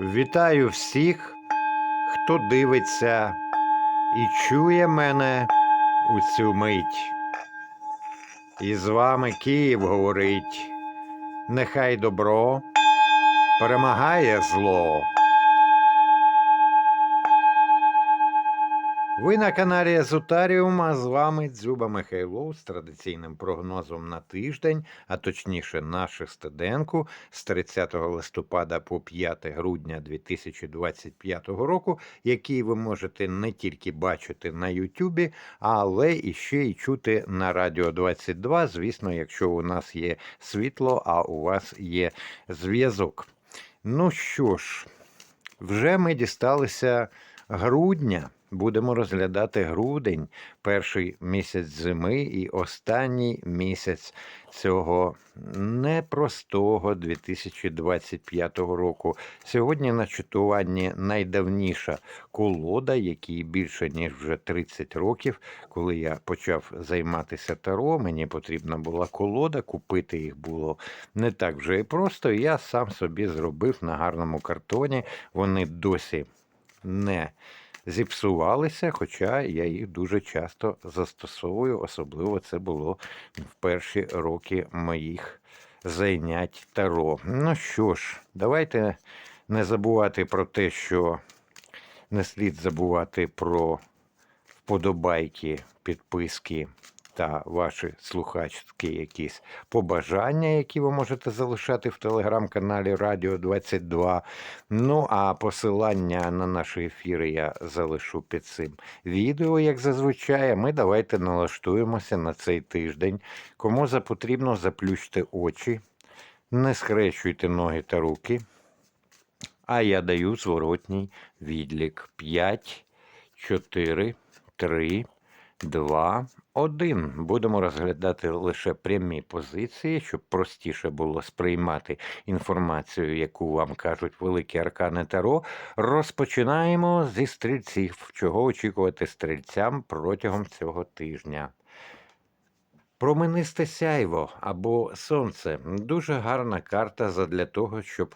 Вітаю всіх, хто дивиться і чує мене у цю мить. І з вами Київ говорить. Нехай добро перемагає зло. Ви на каналі Езотаріум, а з вами Дзюба Михайлов з традиційним прогнозом на тиждень, а точніше на шестиденку з 30 листопада по 5 грудня 2025 року, який ви можете не тільки бачити на Ютубі, але і ще й чути на Радіо 22, звісно, якщо у нас є світло, а у вас є зв'язок. Ну що ж, вже ми дісталися грудня. Будемо розглядати грудень, перший місяць зими і останній місяць цього непростого 2025 року. Сьогодні на читуванні найдавніша колода, якій більше ніж вже 30 років. Коли я почав займатися таро, мені потрібна була колода, купити їх було не так вже і просто. Я сам собі зробив на гарному картоні. Вони досі не зіпсувалися, хоча я їх дуже часто застосовую, особливо це було в перші роки моїх зайнять таро. Ну що ж, давайте не забувати про те, що не слід забувати про вподобайки, підписки та ваші слухачські якісь побажання, які ви можете залишати в телеграм-каналі Радіо 22. Ну а посилання на наші ефіри я залишу під цим відео, як зазвичай. Ми давайте налаштуємося на цей тиждень. Кому потрібно, заплющте очі, не схрещуйте ноги та руки. А я даю зворотній відлік 5, 4, 3, 2, 1. Будемо розглядати лише прямі позиції, щоб простіше було сприймати інформацію, яку вам кажуть великі аркани Таро. Розпочинаємо зі стрільців, чого очікувати стрільцям протягом цього тижня. Променисте сяйво або сонце дуже гарна карта задля того, щоб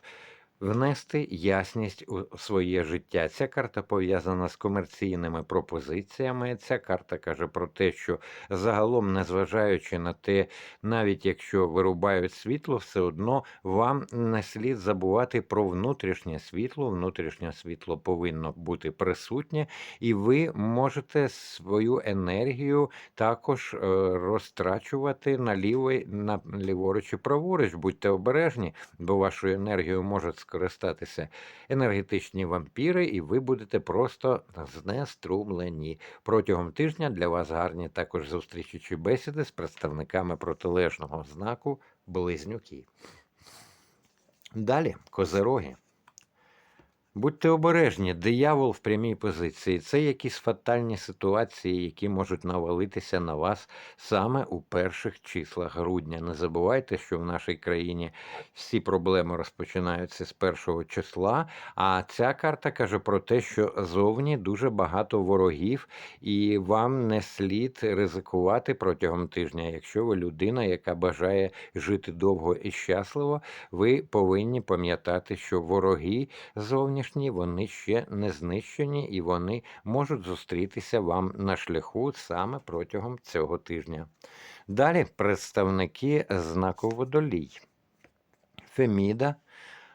внести ясність у своє життя. Ця карта пов'язана з комерційними пропозиціями. Ця карта каже про те, що загалом, незважаючи на те, навіть якщо вирубають світло, все одно вам не слід забувати про внутрішнє світло. Внутрішнє світло повинно бути присутнє, і ви можете свою енергію також е, розтрачувати наліво, на ліворуч і праворуч. Будьте обережні, бо вашою енергією можуть скористатися енергетичні вампіри, і ви будете просто знеструмлені. Протягом тижня для вас гарні також зустрічі бесіди з представниками протилежного знаку Близнюки. Далі козероги. Будьте обережні, диявол в прямій позиції це якісь фатальні ситуації, які можуть навалитися на вас саме у перших числах грудня. Не забувайте, що в нашій країні всі проблеми розпочинаються з першого числа. А ця карта каже про те, що зовні дуже багато ворогів, і вам не слід ризикувати протягом тижня. Якщо ви людина, яка бажає жити довго і щасливо, ви повинні пам'ятати, що вороги зовні зовнішні, вони ще не знищені і вони можуть зустрітися вам на шляху саме протягом цього тижня. Далі представники знаку водолій. Феміда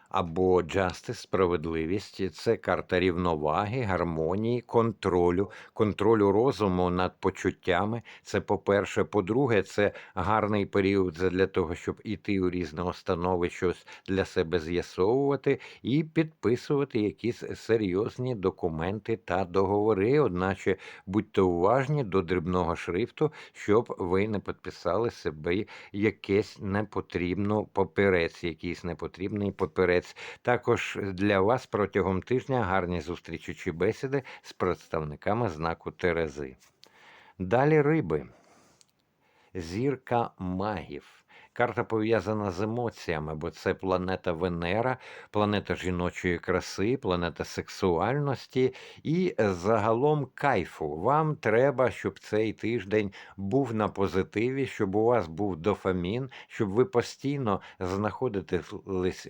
або Justice, справедливість це карта рівноваги, гармонії, контролю, контролю розуму над почуттями. Це по-перше. По-друге, це гарний період для того, щоб іти у різні установи, щось для себе з'ясовувати і підписувати якісь серйозні документи та договори. Одначе будьте уважні до дрібного шрифту, щоб ви не підписали себе якесь непотрібну папірець, якийсь непотрібний папірець молодець. Також для вас протягом тижня гарні зустрічі чи бесіди з представниками знаку Терези. Далі риби. Зірка магів. Карта пов'язана з емоціями, бо це планета Венера, планета жіночої краси, планета сексуальності і загалом кайфу. Вам треба, щоб цей тиждень був на позитиві, щоб у вас був дофамін, щоб ви постійно знаходитесь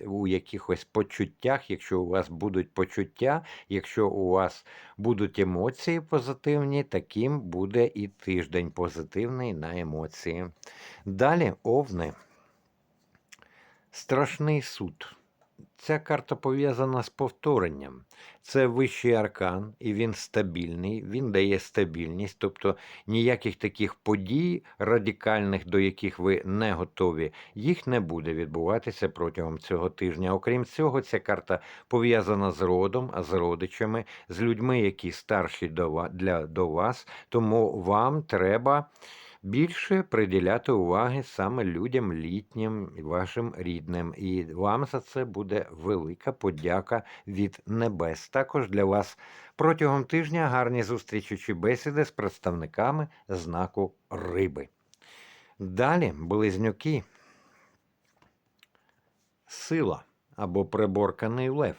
у якихось почуттях, якщо у вас будуть почуття, якщо у вас будуть емоції позитивні, таким буде і тиждень позитивний на емоції. Далі овни. Страшний суд. Ця карта пов'язана з повторенням. Це вищий аркан, і він стабільний, він дає стабільність, тобто ніяких таких подій радикальних, до яких ви не готові, їх не буде відбуватися протягом цього тижня. Окрім цього, ця карта пов'язана з родом, з родичами, з людьми, які старші для вас. Тому вам треба більше приділяти уваги саме людям літнім, і вашим рідним. І вам за це буде велика подяка від небес. Також для вас протягом тижня гарні зустрічі чи бесіди з представниками знаку риби. Далі близнюки. Сила або приборканий лев.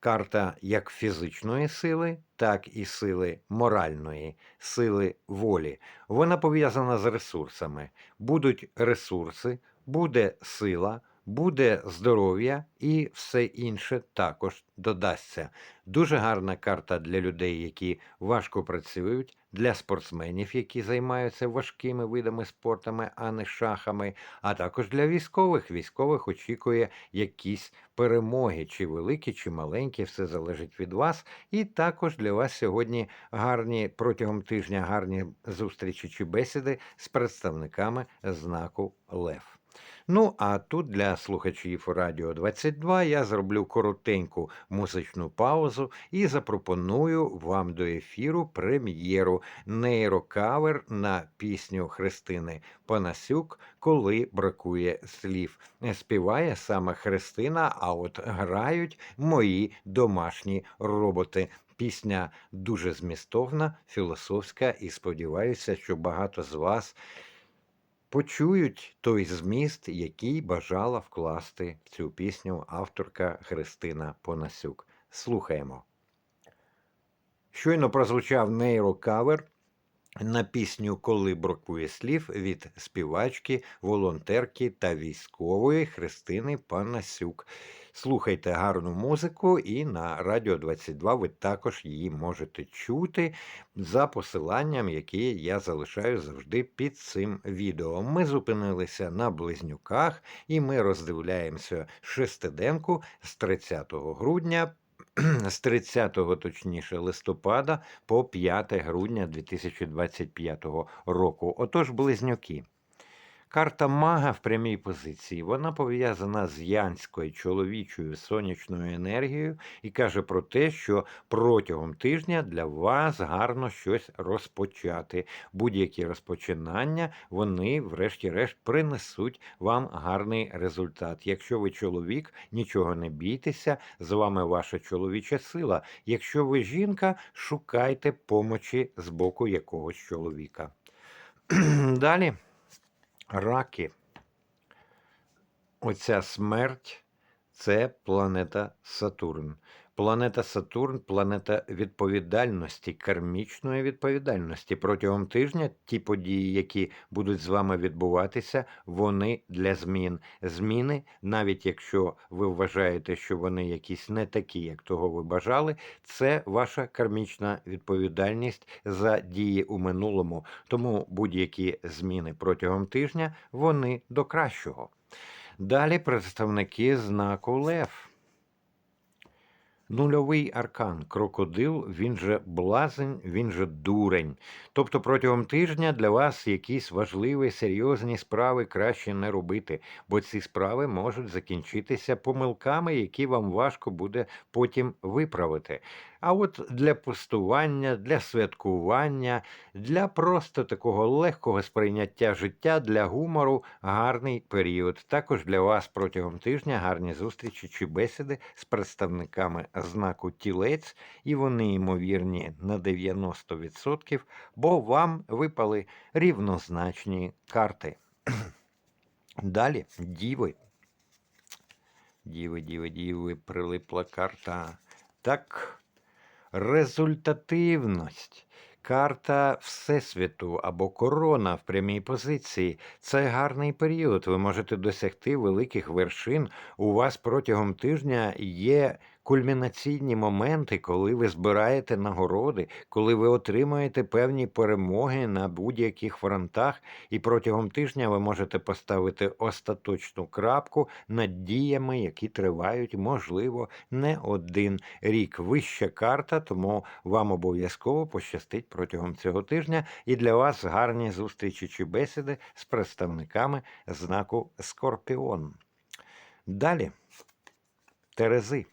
Карта як фізичної сили, так і сили моральної, сили волі. Вона пов'язана з ресурсами. Будуть ресурси, буде сила, буде здоров'я і все інше також додасться. Дуже гарна карта для людей, які важко працюють, для спортсменів, які займаються важкими видами спортами, а не шахами, а також для військових. Військових очікує якісь перемоги, чи великі, чи маленькі, все залежить від вас. І також для вас сьогодні гарні протягом тижня гарні зустрічі чи бесіди з представниками знаку Лев. Ну, а тут для слухачів Радіо 22 я зроблю коротеньку музичну паузу і запропоную вам до ефіру прем'єру нейрокавер на пісню Христини Панасюк, коли бракує слів. Співає саме Христина, а от грають мої домашні роботи. Пісня дуже змістовна, філософська, і сподіваюся, що багато з вас почують той зміст, який бажала вкласти в цю пісню авторка Христина Понасюк. Слухаємо. Щойно прозвучав нейрокавер на пісню Коли бракує слів від співачки, волонтерки та військової Христини Панасюк. Слухайте гарну музику, і на Радіо 22 ви також її можете чути за посиланням, яке я залишаю завжди під цим відео. Ми зупинилися на близнюках, і ми роздивляємося шестиденку з 30 грудня. З 30 точніше листопада по 5 грудня 2025 року. Отож, близнюки. Карта мага в прямій позиції. Вона пов'язана з янською чоловічою сонячною енергією і каже про те, що протягом тижня для вас гарно щось розпочати. Будь-які розпочинання вони, врешті-решт, принесуть вам гарний результат. Якщо ви чоловік, нічого не бійтеся, з вами ваша чоловіча сила. Якщо ви жінка, шукайте помочі з боку якогось чоловіка. Далі. Раки. Оця смерть це планета Сатурн. Планета Сатурн планета відповідальності, кармічної відповідальності. Протягом тижня ті події, які будуть з вами відбуватися, вони для змін. Зміни, навіть якщо ви вважаєте, що вони якісь не такі, як того ви бажали, це ваша кармічна відповідальність за дії у минулому. Тому будь-які зміни протягом тижня вони до кращого. Далі представники знаку Лев. Нульовий аркан, крокодил, він же блазень, він же дурень. Тобто протягом тижня для вас якісь важливі, серйозні справи краще не робити, бо ці справи можуть закінчитися помилками, які вам важко буде потім виправити. А от для пустування, для святкування, для просто такого легкого сприйняття життя, для гумору гарний період. Також для вас протягом тижня гарні зустрічі чи бесіди з представниками знаку тілець, і вони ймовірні на 90%, бо вам випали рівнозначні карти. Далі діви. Діви, діви, діви, прилипла карта. Так, результативність. Карта Всесвіту або корона в прямій позиції це гарний період. Ви можете досягти великих вершин. У вас протягом тижня є кульмінаційні моменти, коли ви збираєте нагороди, коли ви отримуєте певні перемоги на будь-яких фронтах, і протягом тижня ви можете поставити остаточну крапку над діями, які тривають, можливо, не один рік. Вища карта, тому вам обов'язково пощастить протягом цього тижня. І для вас гарні зустрічі чи бесіди з представниками знаку Скорпіон. Далі Терези.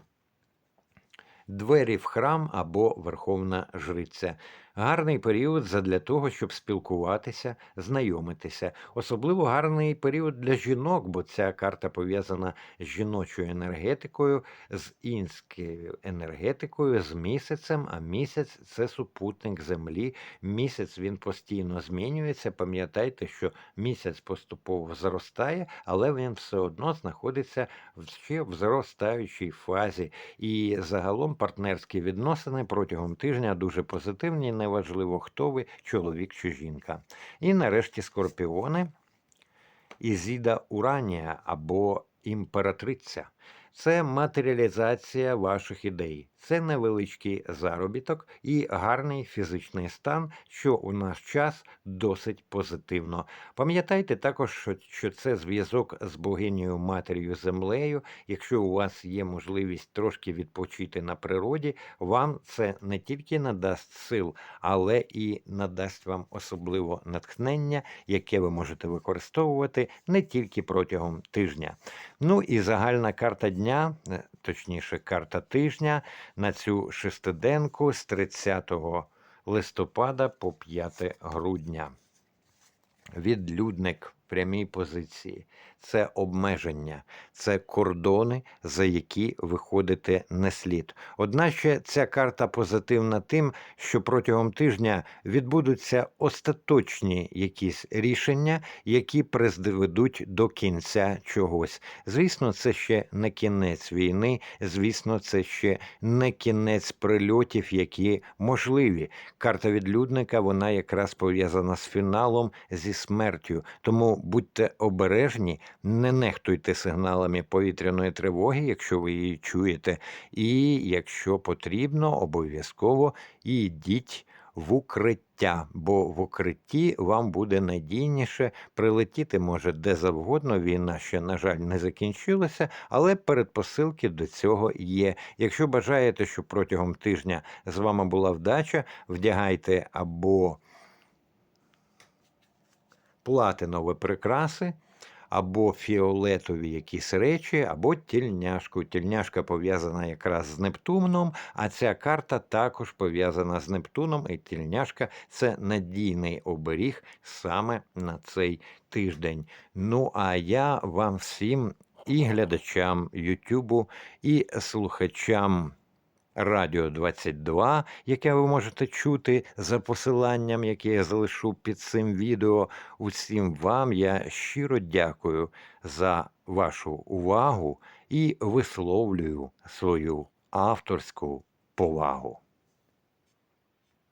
Двері в храм або Верховна Жриця. Гарний період задля того, щоб спілкуватися, знайомитися. Особливо гарний період для жінок, бо ця карта пов'язана з жіночою енергетикою, з інською енергетикою, з місяцем. А місяць це супутник землі. Місяць він постійно змінюється. Пам'ятайте, що місяць поступово зростає, але він все одно знаходиться в ще в зростаючій фазі. І загалом партнерські відносини протягом тижня дуже позитивні. Неважливо, хто ви, чоловік чи жінка. І нарешті скорпіони, Ізіда Уранія або імператриця. Це матеріалізація ваших ідей, це невеличкий заробіток і гарний фізичний стан, що у наш час досить позитивно. Пам'ятайте також, що, це зв'язок з богинею матір'ю землею. Якщо у вас є можливість трошки відпочити на природі, вам це не тільки надасть сил, але і надасть вам особливо натхнення, яке ви можете використовувати не тільки протягом тижня. Ну і загальна карта дня, е, точніше, карта тижня на цю шестиденку з 30 листопада по 5 грудня. Відлюдник прямій позиції це обмеження, це кордони, за які виходити не слід. Одначе ця карта позитивна тим, що протягом тижня відбудуться остаточні якісь рішення, які призведуть до кінця чогось. Звісно, це ще не кінець війни, звісно, це ще не кінець прильотів, які можливі. Карта відлюдника вона якраз пов'язана з фіналом, зі смертю. Тому будьте обережні, не нехтуйте сигналами повітряної тривоги, якщо ви її чуєте, і якщо потрібно, обов'язково йдіть в укриття, бо в укритті вам буде надійніше прилетіти може де завгодно. Війна ще, на жаль, не закінчилася, але передпосилки до цього є. Якщо бажаєте, щоб протягом тижня з вами була вдача, вдягайте або платинові прикраси або фіолетові якісь речі, або тільняшку. Тільняшка пов'язана якраз з Нептуном, а ця карта також пов'язана з Нептуном, і тільняшка це надійний оберіг саме на цей тиждень. Ну а я вам всім і глядачам Ютубу, і слухачам. Радіо 22, яке ви можете чути за посиланням, яке я залишу під цим відео. Усім вам я щиро дякую за вашу увагу і висловлюю свою авторську повагу.